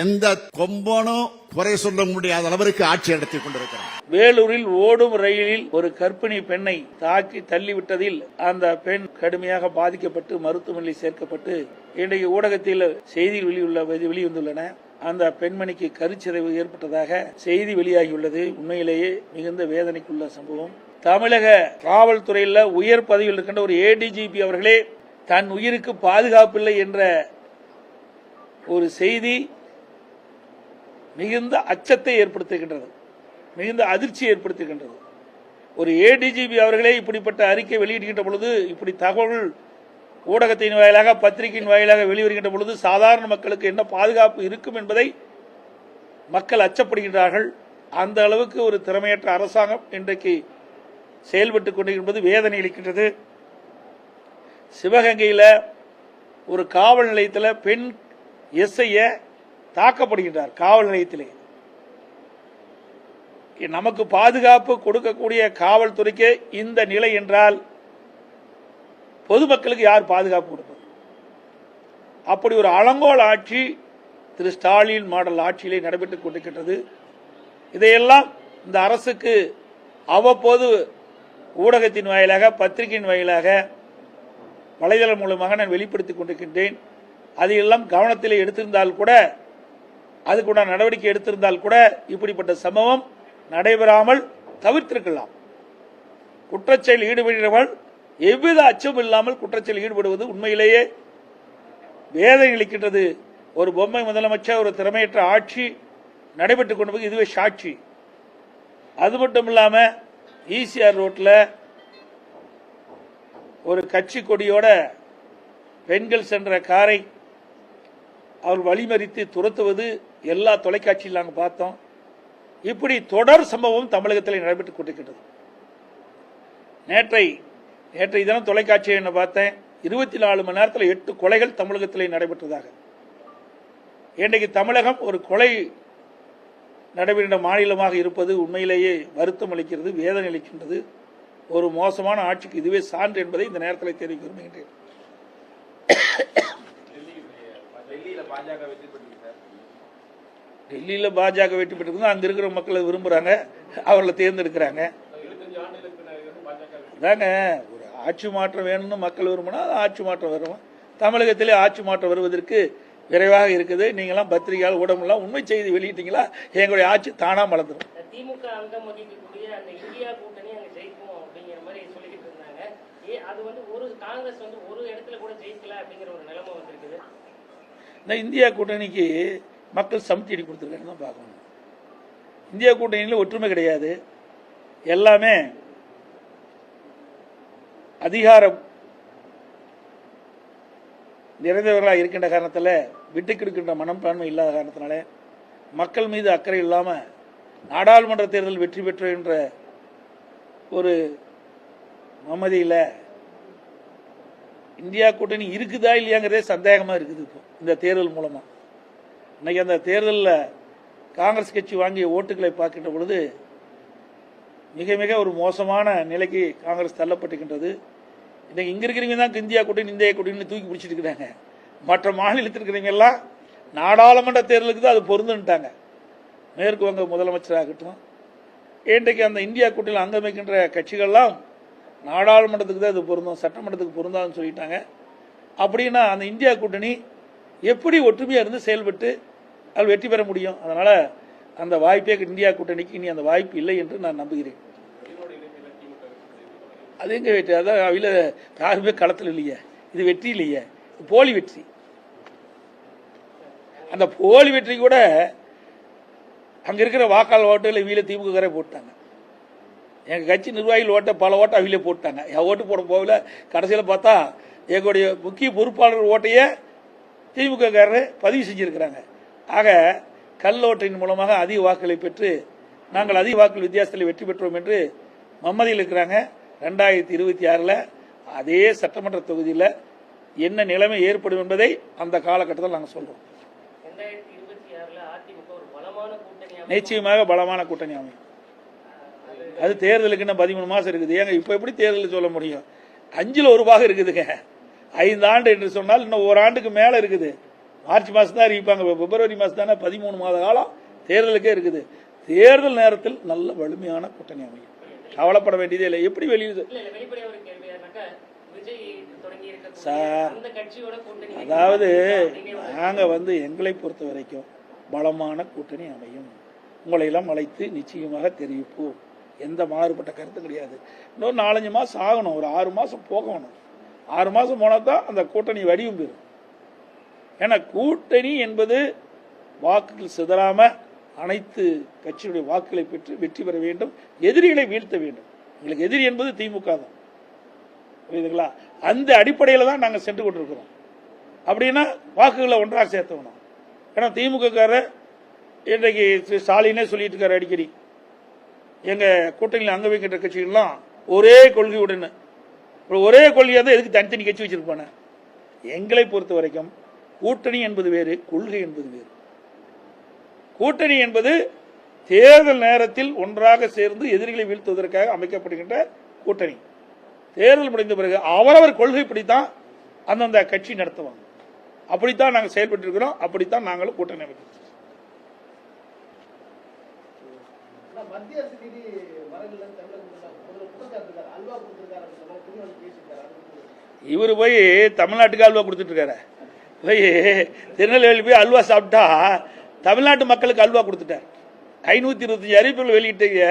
எந்த கொம்பனும் குறை சொல்ல முடியாத அளவிற்கு ஆட்சி நடத்தி கொண்டிருக்கிறார். வேலூரில் ஓடும் ரயிலில் ஒரு கர்ப்பிணி பெண்ணை தாக்கி தள்ளிவிட்டதில் அந்த பெண் கடுமையாக பாதிக்கப்பட்டு மருத்துவமனையில் சேர்க்கப்பட்டு இன்றைக்கு ஊடகத்தில் செய்தி வெளியுள்ள வெளிவந்துள்ளன. அந்த பெண்மணிக்கு கருச்சிதைவு ஏற்பட்டதாக செய்தி வெளியாகியுள்ளது. உண்மையிலேயே மிகுந்த வேதனைக்குள்ள சம்பவம். தமிழக காவல்துறையில் உயர் பதவியில் இருக்கின்ற ஒரு ஏடிஜிபி அவர்களே தன் உயிருக்கு பாதுகாப்பில்லை என்ற ஒரு செய்தி மிகுந்த அச்சத்தை ஏற்படுத்துகின்றது. மிகுந்த அதிர்ச்சி ஏற்படுத்துகின்றது. ஒரு ஏடிஜிபி அவர்களே இப்படிப்பட்ட அறிக்கை வெளியிடுகின்ற பொழுது இப்படி தகவல் ஊடகத்தின் வாயிலாக பத்திரிகையின் வாயிலாக வெளிவருகின்ற பொழுது சாதாரண மக்களுக்கு என்ன பாதுகாப்பு இருக்கும் என்பதை மக்கள் அச்சப்படுகின்றார்கள். அந்த அளவுக்கு ஒரு திறமையற்ற அரசாங்கம் இன்றைக்கு செயல்பட்டுக் கொண்டிருப்பது வேதனை அளிக்கின்றது. சிவகங்கையில் ஒரு காவல் நிலையத்தில் பெண் எஸ்ஐயை தாக்கப்படுகின்றார் காவல் நிலையத்திலே. நமக்கு பாதுகாப்பு கொடுக்கக்கூடிய காவல்துறைக்கு இந்த நிலை என்றால் பொதுமக்களுக்கு யார் பாதுகாப்பு கொடுப்பது? அப்படி ஒரு அலங்கோல் ஆட்சி திரு ஸ்டாலின் மாடல் ஆட்சியிலே நடைபெற்றுக் கொண்டிருக்கின்றது. இதையெல்லாம் இந்த அரசுக்கு அவ்வப்போது ஊடகத்தின் வாயிலாக பத்திரிகையின் வாயிலாக வலைதளம் மூலமாக நான் வெளிப்படுத்திக் கொண்டிருக்கின்றேன். அதையெல்லாம் கவனத்தில் எடுத்திருந்தால் கூட அதுக்குண்டான நடவடிக்கை எடுத்திருந்தால் கூட இப்படிப்பட்ட சம்பவம் நடைபெறாமல் தவிர்த்திருக்கலாம். குற்றச்செயல் ஈடுபடுகிறவள் எவ்வித அச்சமும் இல்லாமல் குற்றச்செயல் ஈடுபடுவது உண்மையிலேயே வேதனை அளிக்கின்றது. ஒரு பொம்மை முதலமைச்சர் ஒரு திறமையற்ற ஆட்சி நடைபெற்றுக் கொண்டு இதுவே சாட்சி. அது மட்டும் இல்லாம ஈசிஆர் ரோட்ல ஒரு கட்சி கொடியோட பெண்கள் சென்ற காரை அவர் வழிமறித்து துரத்துவது எல்லா தொலைக்காட்சியில் நாங்கள் பார்த்தோம். இப்படி தொடர் சம்பவம் தமிழகத்தில் நடைபெற்றுக் கொண்டிருக்கிறது நேற்றை நேற்றைய தினம் தொலைக்காட்சியை என்ன பார்த்தேன்? இருபத்தி நாலு மணி நேரத்தில் எட்டு கொலைகள் தமிழகத்தில் நடைபெற்றதாக. இன்றைக்கு தமிழகம் ஒரு கொலை நடைபெறுகின்ற மாநிலமாக இருப்பது உண்மையிலேயே வருத்தம் அளிக்கிறது வேதனை அளிக்கின்றது. ஒரு மோசமான ஆட்சிக்கு இதுவே சான்று என்பதை இந்த நேரத்தில் தெரிவிக்க விரும்புகின்றேன். டெல்லியில பாஜக வெற்றி பெற்றிருந்தா அங்க இருக்கிற மக்களை விரும்புறாங்க. அவர்களை தேர்ந்தெடுக்கிறாங்க. அதாங்க ஒரு ஆட்சி மாற்றம் வேணும்னு மக்கள் விரும்பினா ஆட்சி மாற்றம் வரும். தமிழகத்திலே ஆட்சி மாற்றம் வருவதற்கு விரைவாக இருக்குது. நீங்களாம் பத்திரிகையால் ஊடகம்லாம் உண்மை செய்தி வெளியிட்டீங்களா? எங்களுடைய ஆட்சி தானா மலர்ந்துடும் திமுக அங்கம் வகிக்கக்கூடிய அந்த இந்தியா கூட்டணி அங்க ஜெயிக்கும் அப்படிங்கிற மாதிரி சொல்லிக்கிட்டு இருந்தாங்க. ஏ அது வந்து ஒரு காங்கிரஸ் வந்து ஒரு இடத்துல கூட ஜெயிக்கல அப்படிங்கிற ஒரு நிலைமை வந்திருக்குது. இந்த இந்தியா கூட்டணிக்கு மக்கள் சமுத்தியடி அடி கொடுத்துருக்காங்கன்னு தான் பார்க்கணும். இந்தியா கூட்டணியில் ஒற்றுமை கிடையாது. எல்லாமே அதிகாரம் நிறைந்தவர்களாக இருக்கின்ற காரணத்தில் விட்டு கொடுக்கின்ற மனப்பான்மை இல்லாத காரணத்தினால மக்கள் மீது அக்கறை இல்லாமல் நாடாளுமன்ற தேர்தல் வெற்றி பெற்ற என்ற ஒரு மமதியில் இந்தியா கூட்டணி இருக்குதா இல்லையாங்கிறதே சந்தேகமாக இருக்குது இப்போ இந்த தேர்தல் மூலமாக இன்னைக்கு அந்த தேர்தலில் காங்கிரஸ் கட்சி வாங்கிய ஓட்டுகளை பார்க்கின்ற பொழுது மிக மிக ஒரு மோசமான நிலைக்கு காங்கிரஸ் தள்ளப்பட்டுகின்றது இன்னைக்கு இங்கே இருக்கிறவங்க தான் இந்தியா கூட்டணி இந்தியா கூட்டணி தூக்கி பிடிச்சிட்டு இருக்கிறாங்க. மற்ற மாநிலத்தில் இருக்கிறவங்க எல்லாம் நாடாளுமன்ற தேர்தலுக்கு தான் அது பொருந்துன்ட்டாங்க மேற்கு வங்க முதலமைச்சராகட்டும் இன்றைக்கு அந்த இந்தியா கூட்டணியில் அங்கமைக்கின்ற கட்சிகள்லாம் நாடாளுமன்றத்துக்கு தான் இது பொருந்தும் சட்டமன்றத்துக்கு பொருந்தாதுன்னு சொல்லிட்டாங்க. அப்படின்னா அந்த இந்தியா கூட்டணி எப்படி ஒற்றுமையாக இருந்து செயல்பட்டு அதில் வெற்றி பெற முடியும். அதனால் அந்த வாய்ப்பே இந்தியா கூட்டணிக்கு இனி அந்த வாய்ப்பு இல்லை என்று நான் நம்புகிறேன். அது எங்கே வெற்றி? அதான் அவையில் யாருமே களத்தில் இல்லையே. இது வெற்றி இல்லையே. போலி வெற்றி. அந்த போலி வெற்றி கூட அங்கே இருக்கிற வாக்காளர் ஓட்டுல இவையில் திமுக போட்டாங்க. எங்கள் கட்சி நிர்வாகிகள் ஓட்டை பல ஓட்டை அவையிலே போட்டாங்க. என் ஓட்டு போட போகல. கடைசியில் பார்த்தா எங்களுடைய முக்கிய பொறுப்பாளர் ஓட்டையே திமுகக்காரர் பதிவு செஞ்சுருக்கிறாங்க. ஆக கல் ஓட்டின் மூலமாக அதிக வாக்குகளை பெற்று நாங்கள் அதிக வாக்குகள் வித்தியாசத்தில் வெற்றி பெற்றோம் என்று மம்மதியில் இருக்கிறாங்க. ரெண்டாயிரத்தி இருபத்தி ஆறில் அதே சட்டமன்ற தொகுதியில் என்ன நிலைமை ஏற்படும் என்பதை அந்த காலகட்டத்தில் நாங்கள் அமைக்கும். நிச்சயமாக பலமான கூட்டணி அமையும். அது தேர்தலுக்கு இன்னும் பதிமூணு மாசம் இருக்குது. ஏங்க இப்ப எப்படி தேர்தல் சொல்ல முடியும்? அஞ்சுல ஒரு பாகம் இருக்குதுங்க. ஐந்து ஆண்டு என்று சொன்னால் இன்னும் ஒரு ஆண்டுக்கு மேல இருக்குது. மார்ச் மாதம் தான் அறிவிப்பாங்க. பிப்ரவரி மாதம் தானே பதிமூணு மாத காலம் தேர்தலுக்கே இருக்குது. தேர்தல் நேரத்தில் நல்ல வலிமையான கூட்டணி அமையும். கவலைப்பட வேண்டியதே இல்லை. எப்படி வெளியுது சார், அதாவது நாங்கள் வந்து எங்களை பொறுத்த வரைக்கும் பலமான கூட்டணி அமையும். உங்களை எல்லாம் அழைத்து நிச்சயமாக தெரிவிப்போம். எந்த மாறுபட்ட கருத்தும் கிடையாது. இன்னொரு நாலஞ்சு மாதம் ஆகணும். ஒரு ஆறு மாதம் போகணும். ஆறு மாதம் போனால் தான் அந்த கூட்டணி வடிவம் பெறும். ஏன்னா கூட்டணி என்பது வாக்குகள் சிதறாம அனைத்து கட்சியுடைய வாக்குகளை பெற்று வெற்றி பெற வேண்டும் எதிரிகளை வீழ்த்த வேண்டும். எங்களுக்கு எதிரி என்பது திமுக தான். புரியுதுங்களா? அந்த அடிப்படையில் தான் நாங்கள் சென்று கொண்டிருக்கிறோம். அப்படின்னா வாக்குகளை ஒன்றாக சேர்த்தணும் ஏன்னா திமுககாரர் இன்றைக்கு திரு ஸ்டாலினே சொல்லிட்டு இருக்காரு அடிக்கடி. எங்க கூட்டணியில் அங்க வைக்கின்ற கட்சிகள்லாம் ஒரே கொள்கையுடன் அப்புறம் ஒரே கொள்கையாக தான் எதுக்கு தனித்தனி கட்சி வச்சிருப்பானே எங்களை பொறுத்த வரைக்கும் கூட்டணி என்பது வேறு கொள்கை என்பது வேறு. கூட்டணி என்பது தேர்தல் நேரத்தில் ஒன்றாக சேர்ந்து எதிரிகளை வீழ்த்துவதற்காக அமைக்கப்படுகின்ற கூட்டணி. தேர்தல் முடிந்த பிறகு அவரவர் கொள்கைப்படித்தான் அந்தந்த கட்சி நடத்துவாங்க. அப்படித்தான் நாங்கள் செயல்பட்டு இருக்கிறோம் அப்படித்தான் நாங்களும் கூட்டணி அமைக்கிறோம். இவர் போய் தமிழ்நாட்டுக்கு அல்வா கொடுத்துட்டு இருக்காரு. போய் திருநெல்வேலி போய் அல்வா சாப்பிட்டா தமிழ்நாட்டு மக்களுக்கு அல்வா கொடுத்துட்டார். ஐநூத்தி இருபத்தஞ்சு அறிவிப்புகள் வெளியிட்டீங்க.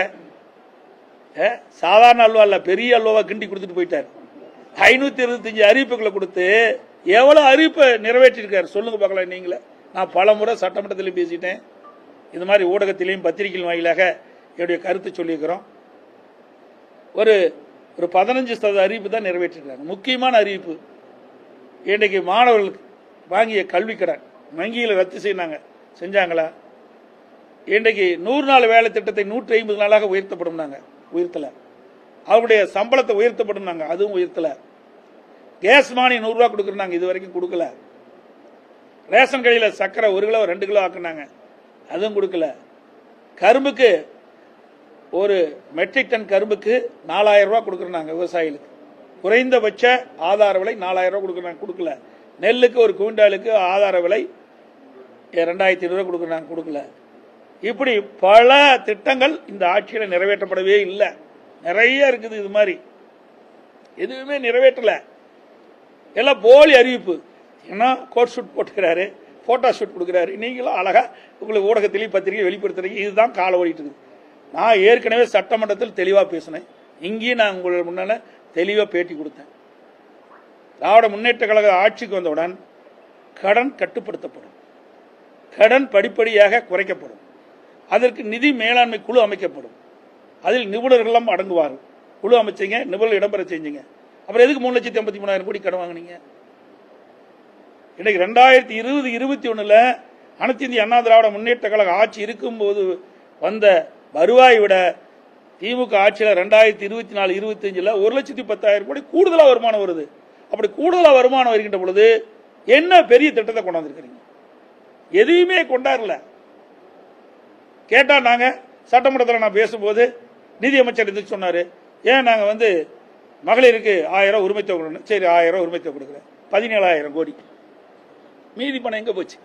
சாதாரண அல்வா இல்ல பெரிய அல்வாவா கிண்டி கொடுத்துட்டு போயிட்டார். ஐநூத்தி இருபத்தஞ்சு அறிவிப்புகளை கொடுத்து எவ்வளவு அறிவிப்பை நிறைவேற்றிருக்காரு சொல்லுங்க பார்க்கலாம் நீங்களே. நான் பல முறை சட்டமன்றத்திலையும் பேசிட்டேன். இது மாதிரி ஊடகத்திலையும் பத்திரிகையின் வாயிலாக என்னுடைய கருத்து சொல்லியிருக்கிறோம். ஒரு ஒரு பதினஞ்சு சதவீத அறிவிப்பு தான் நிறைவேற்றிருக்காங்க. முக்கியமான அறிவிப்பு. இன்றைக்கு மாணவர்களுக்கு வாங்கிய கல்வி கடன் வங்கியில் ரத்து செய்யினாங்க செஞ்சாங்களா? இன்றைக்கு நூறு நாள் வேலை திட்டத்தை நூற்றி ஐம்பது நாளாக உயர்த்தப்படும்னாங்க உயர்த்தல. அவருடைய சம்பளத்தை உயர்த்தப்படும்னாங்க அதுவும் உயர்த்தல. கேஸ் மானியம் நூறுரூவா கொடுக்குறாங்க இது வரைக்கும் கொடுக்கல. ரேஷன் கடையில் சக்கரை ஒரு கிலோ ரெண்டு கிலோ ஆக்குனாங்க அதுவும் கொடுக்கல. கரும்புக்கு ஒரு மெட்ரிக் டன் கரும்புக்கு நாலாயிரம் ரூபா கொடுக்குறாங்க விவசாயிகளுக்கு. குறைந்தபட்ச ஆதார விலை நாலாயிரம் ரூபா கொடுக்குறாங்க கொடுக்கல. நெல்லுக்கு ஒரு குவிண்டாலுக்கு ஆதார விலை ரெண்டாயிரத்தி ஐநூறுரூவா கொடுக்குறாங்க கொடுக்கல. இப்படி பல திட்டங்கள் இந்த ஆட்சியில் நிறைவேற்றப்படவே இல்லை. நிறைய இருக்குது இது மாதிரி. எதுவுமே நிறைவேற்றல. எல்லாம் போலி அறிவிப்பு. ஏன்னா கோட் ஷூட் போட்டுக்கிறாரு போட்டோ ஷூட் கொடுக்குறாரு. நீங்களும் அழகாக உங்களுக்கு ஊடகத்திலையும் பத்திரிகை வெளிப்படுத்துறீங்க. இதுதான் கால ஓடிட்டு இருக்குது. நான் ஏற்கனவே சட்டமன்றத்தில் தெளிவாக பேசினேன். இங்கேயும் நான் உங்களுக்கு முன்னால் தெளிவாக பேட்டி கொடுத்தேன். திராவிட முன்னேற்ற கழக ஆட்சிக்கு வந்தவுடன் கடன் கட்டுப்படுத்தப்படும். கடன் படிப்படியாக குறைக்கப்படும். அதற்கு நிதி மேலாண்மை குழு அமைக்கப்படும். அதில் நிபுணர்கள்லாம் அடங்குவார் குழு அமைச்சீங்க நிபுணர் இடம்பெற செஞ்சீங்க. அப்புறம் எதுக்கு மூணு லட்சத்தி ஐம்பத்தி மூணாயிரம் கோடி கடன் வாங்கினீங்க? இன்னைக்கு ரெண்டாயிரத்தி இருபது இருபத்தி ஒன்றில் அனைத்து இந்திய அண்ணா திராவிட முன்னேற்ற கழக ஆட்சி இருக்கும்போது வந்த வருவாய் விட திமுக ஆட்சியில் ரெண்டாயிரத்தி இருபத்தி நாலு இருபத்தஞ்சில் ஒரு லட்சத்தி பத்தாயிரம் கோடி கூடுதலாக வருமானம் வருது. அப்படி கூடுதலாக வருமானம் வருகின்ற பொழுது என்ன பெரிய திட்டத்தை கொண்டாந்துருக்கிறீங்க? எதையுமே கொண்டாடல. கேட்டால் நாங்கள் சட்டமன்றத்தில் நான் பேசும்போது நிதி அமைச்சர் சொன்னார் ஏன் நாங்கள் வந்து மகளிருக்கு ஆயிரம் உரிமை தொகை கொடுக்கணும். சரி ஆயிரம் உரிமை தொகை கொடுக்குறேன். பதினேழாயிரம் கோடி. மீதி பணம் எங்கே போச்சு?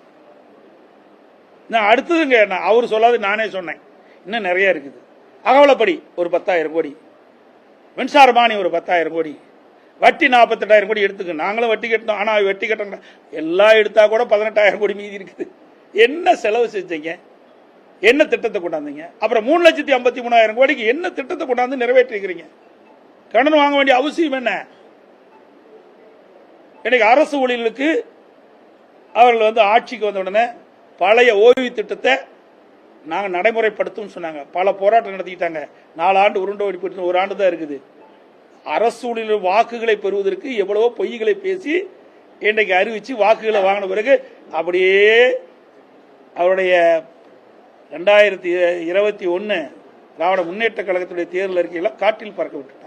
நான் அடுத்ததுங்க நான் அவர் சொல்லாது நானே சொன்னேன். இன்னும் நிறைய இருக்குது. அகவலப்படி ஒரு பத்தாயிரம் கோடி. மின்சார மானியம் ஒரு பத்தாயிரம் கோடி. வட்டி நாற்பத்தெட்டாயிரம் கோடி எடுத்துக்க. நாங்களும் வட்டி கட்டணும் ஆனால் வட்டி கட்டணும் எல்லாம் எடுத்தால் கூட பதினெட்டாயிரம் கோடி மீதி இருக்குது. என்ன செலவு செஞ்சீங்க? என்ன திட்டத்தை கொண்டாந்தீங்க? அப்புறம் மூணு லட்சத்தி ஐம்பத்தி மூணாயிரம் கோடிக்கு என்ன திட்டத்தை கொண்டாந்து நிறைவேற்றிருக்கிறீங்க? கடன் வாங்க வேண்டிய அவசியம் என்ன? இன்னைக்கு அரசு ஊழியர்களுக்கு அவர்கள் வந்து ஆட்சிக்கு வந்த உடனே பழைய ஓய்வு திட்டத்தை நாங்கள் நடைமுறைப்படுத்தும் சொன்னாங்க. பல போராட்டம் நடத்திக்கிட்டாங்க. நாலு ஆண்டு உருண்டை ஓடி ஒரு ஆண்டு தான் இருக்குது. அரசூழில் வாக்குகளை பெறுவதற்கு எவ்வளவோ பொய்களை பேசி இன்றைக்கு அறிவிச்சு வாக்குகளை வாங்கின பிறகு அப்படியே அவருடைய ரெண்டாயிரத்தி இருபத்தி ஒன்று திராவிட முன்னேற்ற கழகத்துடைய தேர்தல் அறிக்கையில காட்டில் பறக்க விட்டுட்டார்.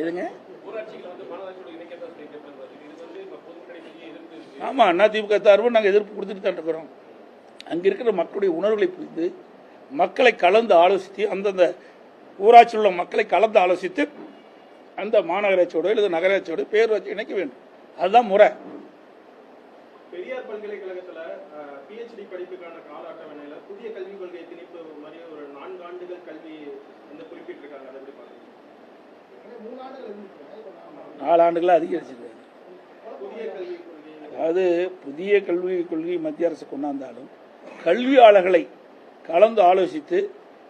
எதுங்க? ஆமாம் ஆமா அண்ணா திமுக சார்பு நாங்கள் எதிர்ப்பு கொடுத்துட்டு தான் இருக்கிறோம் அங்க இருக்கிற மக்களுடைய உணர்வுகளை புரிந்து மக்களை கலந்து ஆலோசித்து அந்தந்த ஊராட்சியில் உள்ள மக்களை கலந்து ஆலோசித்து அந்த மாநகராட்சியோட அல்லது நகராட்சியோட பேர் வச்சு இணைக்க வேண்டும். அதுதான் முறை. பெரியார் பல்கலைக்கழகத்துல பிஹெச்டி படிப்புக்கான கால அட்டவணையில புதிய கல்விக் கொள்கை திணிப்பு மாதிரி ஒரு நான்கு ஆண்டுகள் கல்வி வந்து குறிப்பிட்டிருக்காங்க. அதை எப்படி நாலு ஆண்டுகளாக அதிகரிச்சிருக்காங்க. புதிய கல்விக் கொள்கை. அதாவது புதிய கல்விக் கொள்கை மத்திய அரசு கொண்டாந்தாலும் கல்வியாளர்களை கலந்து ஆலோசித்து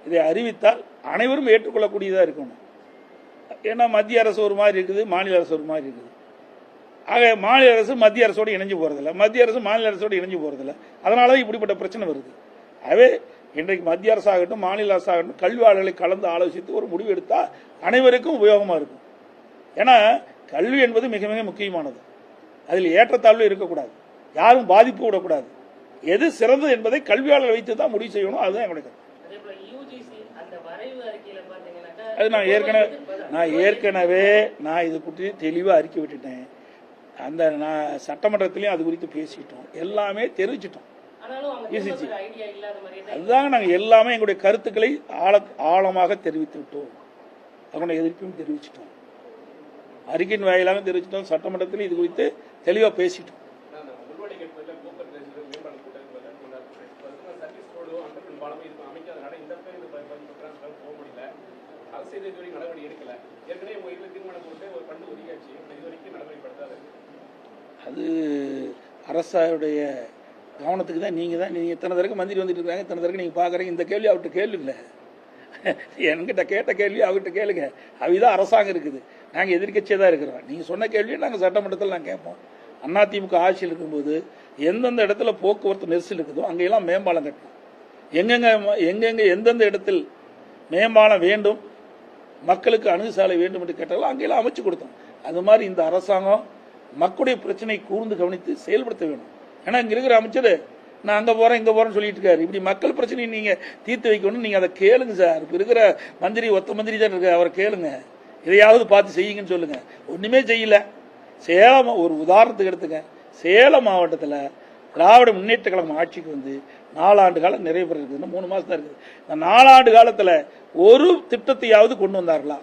இதை அறிவித்தால் அனைவரும் ஏற்றுக்கொள்ளக்கூடியதாக இருக்கணும். ஏன்னா மத்திய அரசு ஒரு மாதிரி இருக்குது மாநில அரசு ஒரு மாதிரி இருக்குது. ஆக மாநில அரசு மத்திய அரசோடு இணைஞ்சு போகிறதில்ல மத்திய அரசு மாநில அரசோடு இணைஞ்சு போகிறதில்ல அதனால தான் இப்படிப்பட்ட பிரச்சனை வருது. ஆகவே இன்றைக்கு மத்திய அரசாகட்டும் மாநில அரசாகட்டும் கல்வியாளர்களை கலந்து ஆலோசித்து ஒரு முடிவு எடுத்தால் அனைவருக்கும் உபயோகமாக இருக்கும். ஏன்னா கல்வி என்பது மிக மிக முக்கியமானது. அதில் ஏற்றத்தாழ்வு இருக்கக்கூடாது. யாரும் பாதிப்பு விடக்கூடாது. எது சிறந்தது என்பதை கல்வியாளர் வைத்து தான் முடிவு செய்யணும். அதுதான் கருத்து. அதே நான் ஏற்கனவே நான் ஏற்கனவே நான் இது குறித்து தெளிவாக அறிக்கை விட்டுட்டேன். அந்த நான் சட்டமன்றத்திலையும் அது குறித்து பேசிட்டோம். எல்லாமே தெரிவிச்சிட்டோம். தான் அதுதாங்க நாங்கள் எல்லாமே எங்களுடைய கருத்துக்களை ஆழ ஆழமாக தெரிவித்து விட்டோம். அதனுடைய எதிர்ப்பையும் தெரிவிச்சிட்டோம். அறிக்கையின் வாயிலாக தெரிவிச்சிட்டோம். சட்டமன்றத்தில் இது குறித்து தெளிவாக பேசிட்டோம் அந்த முள்வடை கேட்பதில் போக்குவரத்து நெரிசல் மேம்பாடு கூட்டம் சர்வீஸ் ரோடும் அந்த பாலமும் இது அமைக்காதனால இந்த பேர் இந்த பயன்படுத்துறாங்க போக முடியல அரசு இது இதுவரைக்கும் நடவடிக்கை எடுக்கல ஏற்கனவே உங்க இதுல தீர்மானம் போட்டு ஒரு ஃபண்டு ஒதுக்கியாச்சு இது வரைக்கும் நடைமுறைப்படுத்தாது அது அரசாவுடைய கவனத்துக்கு தான் நீங்கள் தான் நீங்கள் இத்தனை தடவை மந்திரி வந்துட்டு இருக்காங்க இத்தனை தடவை நீங்கள் பார்க்குறீங்க இந்த கேள்வி அவர்கிட்ட கேள்வி இல்லை என்கிட்ட கேட்ட கேள்வி அவர்கிட்ட கேளுங்க. அவிதான் அரசாங்கம் இருக்குது. நாங்கள் எதிர்கட்சியாக தான் இருக்கிறோம். நீங்கள் சொன்ன கேள்வியை நாங்கள் சட்டமன்றத்தில் நாங்கள் கேட்போம். அதிமுக ஆட்சியில் இருக்கும்போது எந்தெந்த இடத்துல போக்குவரத்து நெரிசல் இருக்குதோ அங்கெல்லாம் மேம்பாலம் கட்டணும். எங்கெங்க எங்கெங்க எந்தெந்த இடத்தில் மேம்பாலம் வேண்டும் மக்களுக்கு அணுகுசாலை வேண்டும் என்று கேட்டாலும் அங்கெல்லாம் அமைச்சு கொடுத்தோம். அது மாதிரி இந்த அரசாங்கம் மக்களுடைய பிரச்சனை கூர்ந்து கவனித்து செயல்படுத்த வேண்டும். ஏன்னா இங்க இருக்கிற அமைச்சர் நான் அங்க போறேன் இங்க போறேன்னு சொல்லிட்டு இருக்காரு. இப்படி மக்கள் பிரச்சனையை நீங்க தீர்த்து வைக்கணும் நீங்க அதை கேளுங்க சார். இப்ப இருக்கிற மந்திரி ஒத்த மந்திரி தான் இருக்கு அவரை கேளுங்க. இதையாவது பார்த்து செய்யுங்கன்னு சொல்லுங்க. ஒண்ணுமே செய்யல. சேலம் ஒரு உதாரணத்துக்கு எடுத்துங்க. சேலம் மாவட்டத்தில் திராவிட முன்னேற்ற கழகம் ஆட்சிக்கு வந்து நாலாண்டு காலம் நிறைவு பெற இருக்குது மூணு மாசம் தான் இருக்குது. இந்த நாலாண்டு காலத்தில் ஒரு திட்டத்தையாவது கொண்டு வந்தார்களா?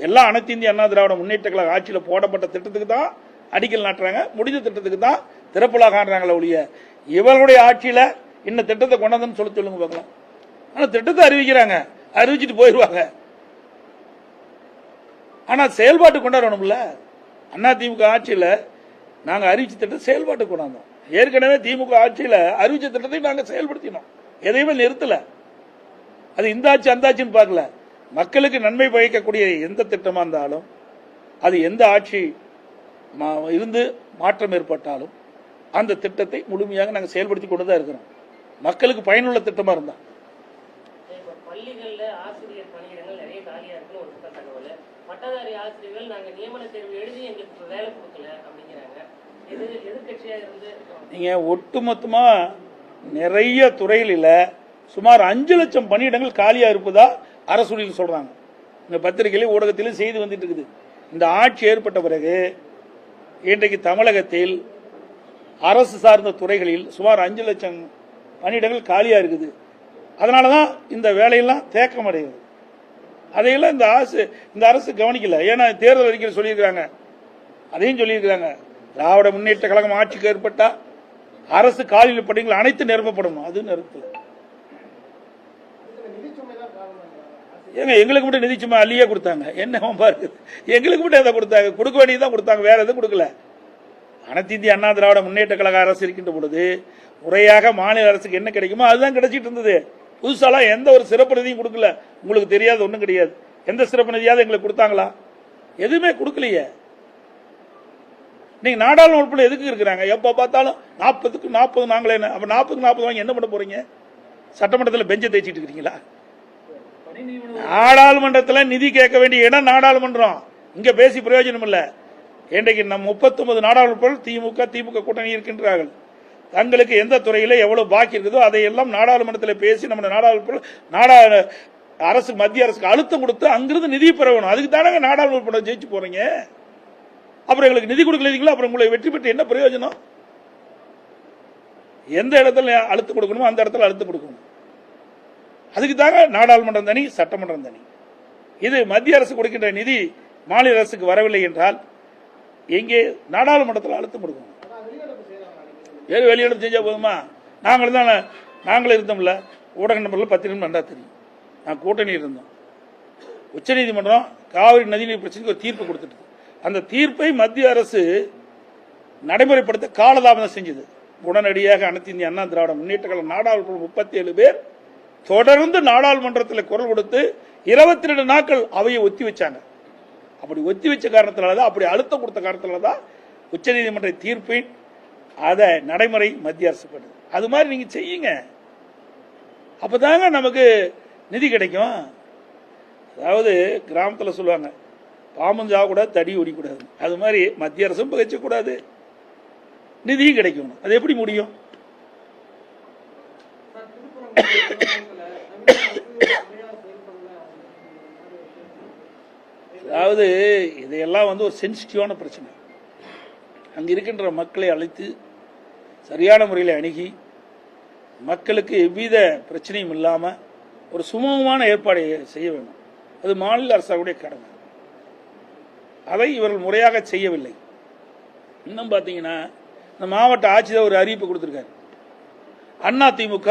எல்லாம் அனைத்து இந்திய அண்ணா திராவிட முன்னேற்ற கழக ஆட்சியில் போடப்பட்ட திட்டத்துக்கு தான் அடிக்கல் நாட்டுறாங்க. முடிஞ்ச திட்டத்துக்கு தான் திறப்புலா காண்றாங்களே ஒழிய இவர்களுடைய ஆட்சியில இந்த திட்டத்தை கொண்டாந்துன்னு சொல்ல சொல்லுங்க பார்க்கலாம். ஆனா திட்டத்தை அறிவிக்கிறாங்க. அறிவிச்சிட்டு போயிடுவாங்க ஆனா செயல்பாட்டு கொண்டாடணும்ல. அண்ணா திமுக ஆட்சியில நாங்க அறிவிச்ச திட்டத்தை செயல்பாட்டு கொண்டாந்தோம் ஏற்கனவே திமுக ஆட்சியில அறிவிச்ச திட்டத்தை நாங்க செயல்படுத்தினோம். எதையுமே நிறுத்தல. அது இந்த ஆட்சி அந்த ஆட்சின்னு பார்க்கல. மக்களுக்கு நன்மை பயக்கக்கூடிய எந்த திட்டமா இருந்தாலும் அது எந்த ஆட்சி இருந்து மாற்றம் ஏற்பட்டாலும் அந்த திட்டத்தை முழுமையாக நாங்கள் செயல்படுத்தி கொண்டு தான் இருக்கிறோம். மக்களுக்கு பயனுள்ள திட்டமா இருந்தா. இப்ப பள்ளிகள்ல ஆசிரியர் பணியிடங்கள் நிறைய காலியா இருக்குன்னு ஒரு பக்கம் தகவல். பட்டதாரி ஆசிரியர்கள் நாங்க நியமன தேர்வு எழுதி எங்களுக்கு இப்ப வேலை கொடுக்கல அப்படிங்கிறாங்க. எது எதிர்கட்சியா இருந்து? நீங்க ஒட்டுமொத்தமா நிறைய துறைகளில சுமார் அஞ்சு லட்சம் பணியிடங்கள் காலியா இருப்பதா அரசுகளில் சொல்றாங்க. இந்த பத்திரிகையிலும் ஊடகத்திலும் செய்தி வந்துட்டு இருக்குது. இந்த ஆட்சி ஏற்பட்ட பிறகு இன்றைக்கு தமிழகத்தில் அரசு சார்ந்த துறைகளில் சுமார் அஞ்சு லட்சம் பணியிடங்கள் காலியாக இருக்குது. அதனாலதான் இந்த வேலையெல்லாம் தேக்கம் அடையுது அதையெல்லாம் இந்த அரசு இந்த அரசு கவனிக்கல. ஏன்னா தேர்தல் அறிக்கையில் சொல்லியிருக்கிறாங்க. அதையும் சொல்லியிருக்கிறாங்க. திராவிட முன்னேற்ற கழகம் ஆட்சிக்கு ஏற்பட்டால் அரசு காலியில் பணிகள் அனைத்து நிரப்பப்படும் அது நிறுத்தலை இதுல நிதிச்சுமை தான் காரணம் ஏங்க எங்களுக்கு மட்டும் நிதி சும்மா அள்ளியே கொடுத்தாங்க. என்ன பாருங்க எங்களுக்கு மட்டும் எதை கொடுத்தாங்க. கொடுக்க வேண்டியது தான் கொடுத்தாங்க. வேற எதுவும் கொடுக்கல. அனைத்து இந்திய அண்ணா திராவிட முன்னேற்ற கழக அரசு இருக்கின்ற பொழுது முறையாக மாநில அரசுக்கு என்ன கிடைக்குமோ அதுதான் கிடைச்சிட்டு இருந்தது. புதுசாலாம் எந்த ஒரு சிறப்பு நிதியும் கொடுக்கல. உங்களுக்கு தெரியாது ஒன்றும் கிடையாது. எந்த சிறப்பு நிதியாவது எங்களுக்கு கொடுத்தாங்களா? எதுவுமே கொடுக்கலையே. நீங்க நாடாளுமன்ற உறுப்பினர் எதுக்கு இருக்கிறாங்க? எப்ப பார்த்தாலும் நாற்பதுக்கு நாற்பது நாங்களே என்ன? அப்ப நாற்பதுக்கு நாற்பது வாங்கி என்ன பண்ண போறீங்க? சட்டமன்றத்தில் பெஞ்சை தேய்ச்சிட்டு இருக்கீங்களா நாடாளுமன்றத்தில் நிதி கேட்க வேண்டிய இடம் நாடாளுமன்றம். இங்க பேசி பிரயோஜனம் இல்ல இன்றைக்கு நம் 39 நாடாளுமன்ற திமுக திமுக கூட்டணி இருக்கின்றார்கள். தங்களுக்கு எந்த துறையில எவ்வளவு பாக்கி இருக்குதோ அதையெல்லாம் நாடாளுமன்றத்தில் பேசி நம்ம நாடாளுமன்ற நாடா அரசு மத்திய அரசுக்கு அழுத்தம் கொடுத்து அங்கிருந்து நிதி பெறணும் அதுக்கு தானே நாடாளுமன்றம் ஜெயிச்சு போறீங்க? அப்புறம் எங்களுக்கு நிதி கொடுக்கலீங்களா அப்புறம் உங்களை வெற்றி பெற்று என்ன பிரயோஜனம்? எந்த இடத்துல அழுத்தம் கொடுக்கணுமோ அந்த இடத்துல அழுத்தம் கொடுக்கணும். அதுக்கு தாங்க நாடாளுமன்றம் தனி சட்டமன்றம் தனி. இது மத்திய அரசு கொடுக்கின்ற நிதி மாநில அரசுக்கு வரவில்லை என்றால் எங்கே? நாடாளுமன்றத்தில் அழுத்தம் கொடுக்கணும். அதான் வெளிநடப்பு வெளியிடம் போதுமா? நாங்களும் தான் நாங்களும் இருந்தோம்ல. ஊடக நம்பரில் நிமிடம் நன்றா தெரியும். நான் கூட்டணி இருந்தோம். உச்சநீதிமன்றம் காவிரி நதிநீர் பிரச்சனைக்கு ஒரு தீர்ப்பு கொடுத்துட்டு அந்த தீர்ப்பை மத்திய அரசு நடைமுறைப்படுத்த காலதாமதம் செஞ்சது. உடனடியாக அனைத்து இந்திய அண்ணா திராவிட முன்னேற்ற கழகம் நாடாளுமன்ற முப்பத்தி ஏழு பேர் தொடர்ந்து நாடாளுமன்றத்தில் குரல் கொடுத்து இருபத்தி ரெண்டு நாட்கள் அவையை ஒத்தி வச்சாங்க. அப்படி ஒத்தி வச்ச காரணத்தினால தான் அப்படி அழுத்தம் கொடுத்த காரணத்தினால தான் உச்சநீதிமன்ற தீர்ப்பின் அதை நடைமுறை மத்திய அரசு பண்ணுது. அது மாதிரி நீங்க செய்யுங்க. அப்பதாங்க நமக்கு நிதி கிடைக்கும். அதாவது கிராமத்தில் சொல்லுவாங்க பாம்பும் சாகக்கூடாது தடி ஓடிக்கூடாது அது மாதிரி மத்திய அரசும் பகிச்சக்கூடாது. நிதியும் கிடைக்கும் அது எப்படி முடியும்? அதாவது இதையெல்லாம் வந்து ஒரு சென்சிட்டிவான பிரச்சனை. அங்கே இருக்கின்ற மக்களை அழைத்து சரியான முறையில் அணுகி மக்களுக்கு எவ்வித பிரச்சனையும் இல்லாமல் ஒரு சுமூகமான ஏற்பாடை செய்ய வேண்டும். அது மாநில அரசாவுடைய கடமை. அதை இவர்கள் முறையாக செய்யவில்லை. இன்னும் பார்த்தீங்கன்னா இந்த மாவட்ட ஆட்சியர் ஒரு அறிவிப்பு கொடுத்துருக்காரு. அண்ணா திமுக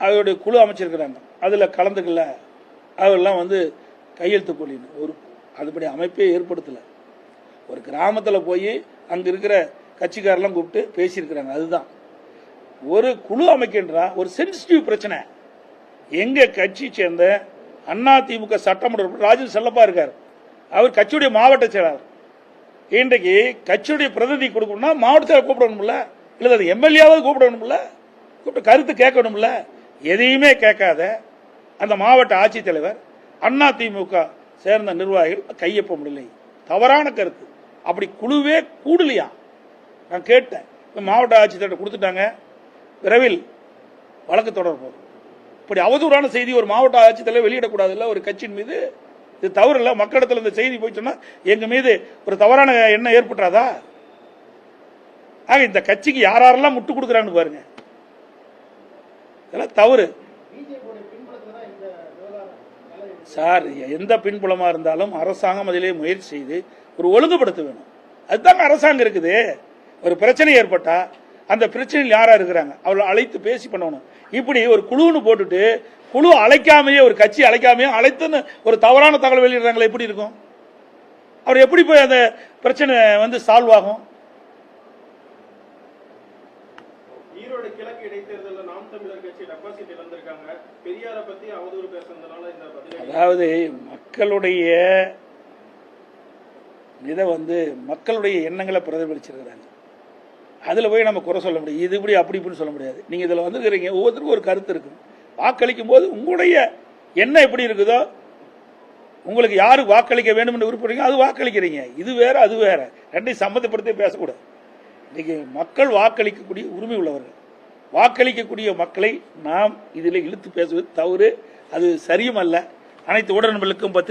அவருடைய குழு அமைச்சிருக்கிறாங்க. அதில் கலந்துக்கல. அவரெல்லாம் வந்து கையெழுத்து போடணும் ஒரு அதுபடி அமைப்பே ஏற்படுத்தலை. ஒரு கிராமத்தில் போய் அங்கே இருக்கிற கட்சிக்காரெல்லாம் கூப்பிட்டு பேசியிருக்கிறாங்க. அதுதான். ஒரு குழு அமைக்கின்றா ஒரு சென்சிட்டிவ் பிரச்சனை. எங்கள் கட்சி சேர்ந்த அண்ணா திமுக சட்டமன்ற உறுப்பினர் ராஜன் செல்லப்பா இருக்கார். அவர் கட்சியுடைய மாவட்ட செயலாளர். இன்றைக்கு கட்சியுடைய பிரதிநிதி கொடுக்கணும்னா மாவட்டத்தில் கூப்பிடணும்ல? இல்லை அது எம்எல்ஏவாவது கூப்பிடணும்ல? கூப்பிட்டு கருத்து கேட்கணும்ல? எதையுமே கேட்காத அந்த மாவட்ட ஆட்சித்தலைவர் அண்ணா திமுக சேர்ந்த நிர்வாகிகள் கையொப்ப முடியலை தவறான கருத்து. அப்படி குழுவே கூடலையா? நான் கேட்டேன். மாவட்ட ஆட்சித்தலைவர் கொடுத்துட்டாங்க. விரைவில் வழக்கு தொடர்போம் இப்படி அவதூறான செய்தி ஒரு மாவட்ட ஆட்சித்தலைவர் வெளியிடக்கூடாது இல்லை ஒரு கட்சியின் மீது இது தவறு இல்லை மக்களிடத்தில் இந்த செய்தி போய் சொன்னா எங்க மீது ஒரு தவறான எண்ணம் ஏற்பட்டுறாதா? ஆக இந்த கட்சிக்கு யார் யாரெல்லாம் முட்டு கொடுக்குறான்னு பாருங்க. இதெல்லாம் தவறு பிஜேபியோட பின்புலத்துல தான் இந்த விவகாரம் நிலை சார் எந்த பின்புலமா இருந்தாலும் அரசாங்கம் அதிலே முயற்சி செய்து ஒரு ஒழுங்குபடுத்த வேணும். அதுதாங்க அரசாங்கம் இருக்குது. ஒரு பிரச்சனை ஏற்பட்டா அந்த பிரச்சனையில் யாரா இருக்கிறாங்க? அவளை அழைத்து பேசி பண்ணணும். இப்படி ஒரு குழுன்னு போட்டுட்டு குழு அழைக்காமையே ஒரு கட்சி அழைக்காமையே அழைத்துன்னு ஒரு தவறான தகவல் வெளியிடுறாங்களே எப்படி இருக்கும்? அவர் எப்படி போய் அந்த பிரச்சனை வந்து சால்வ் ஆகும்? அதாவது மக்களுடைய இதை வந்து மக்களுடைய எண்ணங்களை பிரதிபலிச்சிருக்கிறாங்க. அதில் போய் நம்ம குறை சொல்ல முடியும் இது இப்படி அப்படி இப்படின்னு சொல்ல முடியாது. நீங்கள் இதில் வந்துருக்கிறீங்க ஒவ்வொருத்தருக்கும் ஒரு கருத்து இருக்கும். வாக்களிக்கும் போது உங்களுடைய எண்ணம் எப்படி இருக்குதோ உங்களுக்கு யாரு வாக்களிக்க வேண்டும் என்று விருப்பறீங்க அது வாக்களிக்கிறீங்க. இது வேற அது வேற. ரெண்டையும் சம்மந்தப்படுத்தி பேசக்கூடாது. இன்னைக்கு மக்கள் வாக்களிக்கக்கூடிய உரிமை உள்ளவர்கள். வாக்களிக்கக்கூடிய மக்களை நாம் இதில் இழுத்து பேசுவது தவறு. அது சரியும் அல்ல அனைத்து ஊடகங்களுக்கும் பத்திரிகை